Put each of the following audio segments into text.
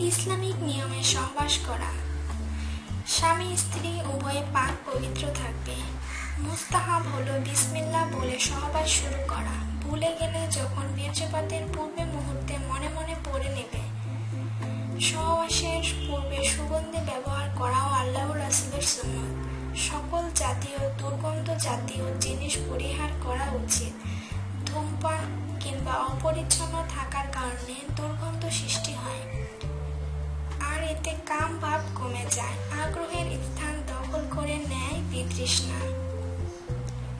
Islamic নিয়মে সহবাস করা। স্বামী, স্ত্রী, উভয়ে পাক পবিত্র থাকবে। মুস্তাহাব হলো বিসমিল্লা বলে সহবাস শুরু করা। ভুলে গেলে যখন বীর্যপাতের পূর্বে মুহূর্তে মনে মনে পড়ে নেবে। সহবাসের পূর্বে সুগন্ধি ব্যবহার করাও আল্লাহ রাসুলের সুন্নত। সকল জাতীয়, দুর্গন্ধ জাতীয় জিনিস পরিহার করা উচিত। ধূমপান কিংবা অপরিচ্ছন্ন থাকার কারণে দুর্গন্ধ সৃষ্টি হয়। আর এতে কাম ভাব কমে যায়। আগ্রহের স্থান দখল করে নেয় বিতৃষ্ণা।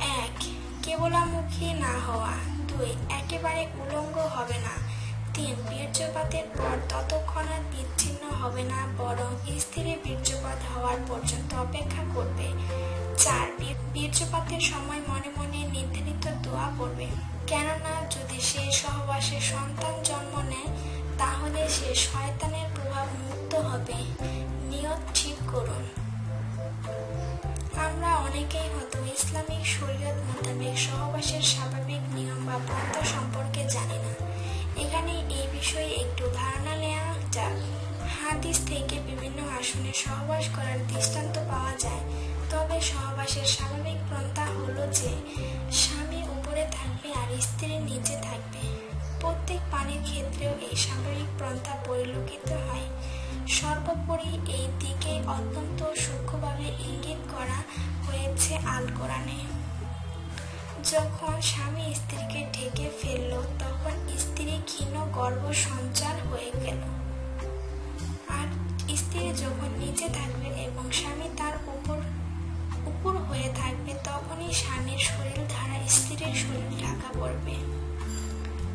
এক, কেবলামুখী না হওয়া। দুই, একেবারে উলঙ্গ হবে না। তিন, বীর্যপাতের পর ততক্ষণ আর বিচ্ছিন্ন হবে না, বরং স্থিরে বীর্যপাত হওয়ার পর্যন্ত অপেক্ষা করবে। চার বীর্যপাতের সময় মনে মনে নির্ধারিত দোয়া পড়বে। কেননা যদি সে সহবাসে সন্তান জন্ম নেয়, তাহলে সে শয়তানের অনেকেই হয়তো ইসলামিক শরীয়ত মোতাবেক সহবাসের স্বাভাবিক নিয়ম বা পন্থা সম্পর্কে জানি না। এখানে এই বিষয়ে একটু ধারণা নেওয়া যাক। হাদিস থেকে বিভিন্ন আসনে সহবাস করার দৃষ্টান্ত পাওয়া যায়। তবে সহবাসের স্বাভাবিক পন্থা হলো যে, স্বামী উপরে থাকবে আর স্ত্রী নিচে থাকবে। প্রত্যেক পানির ক্ষেত্রেও এই স্বাভাবিক পন্থা পরিলক্ষিত হয়। সর্বোপরি এই দিকে অত্যন্ত সূক্ষ্মভাবে ইঙ্গিত করা আল কোরআনে। যখন স্বামী স্ত্রীকে ঢেকে ফেলল, তখন স্ত্রী ক্ষীণ গর্ভ সঞ্চার হয়ে গেল। আর স্ত্রী যখন নিচে থাকবে এবং স্বামী তার উপর উপর হয়ে থাকবে, তখনই স্বামীর শরীর ধারা স্ত্রীর শরীর ঢাকা পড়বে।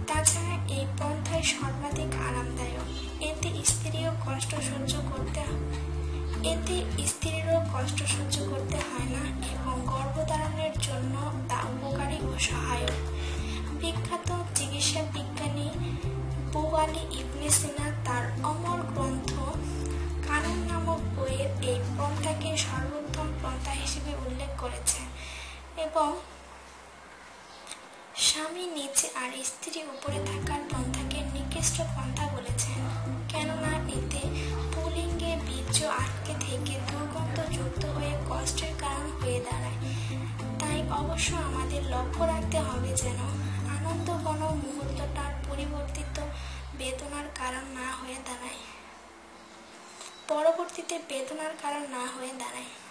তাছাড়া এই পন্থায় সর্বাধিক আরামদায়ক। এতে স্ত্রীও কষ্ট সহ্য করতে, এতে স্ত্রীরও কষ্ট সহ্য করতে হয় না এবং গর্ভধারণের জন্য তা উপকারী ও সহায়ক। বিখ্যাত চিকিৎসা বিজ্ঞানী বুয়ালি ইবনে সিনা তার অমর গ্রন্থ কানুন নামক বইয়ের এই পন্থাকে সর্বোত্তম পন্থা হিসেবে উল্লেখ করেছেন এবং স্বামী নিচে আর স্ত্রী উপরে থাকার পন্থাকে নিকৃষ্ট পন্থা বলেছেন। কেননা এতে পুলিঙ্গে বীর্য আটকে অবশ্য আমাদের লক্ষ্য রাখতে হবে যেন আনন্দ ঘন মুহূর্তটার পরিবর্তিত বেদনার কারণ না হয়ে দাঁড়ায়। পরবর্তীতে বেদনার কারণ না হয়ে দাঁড়ায়।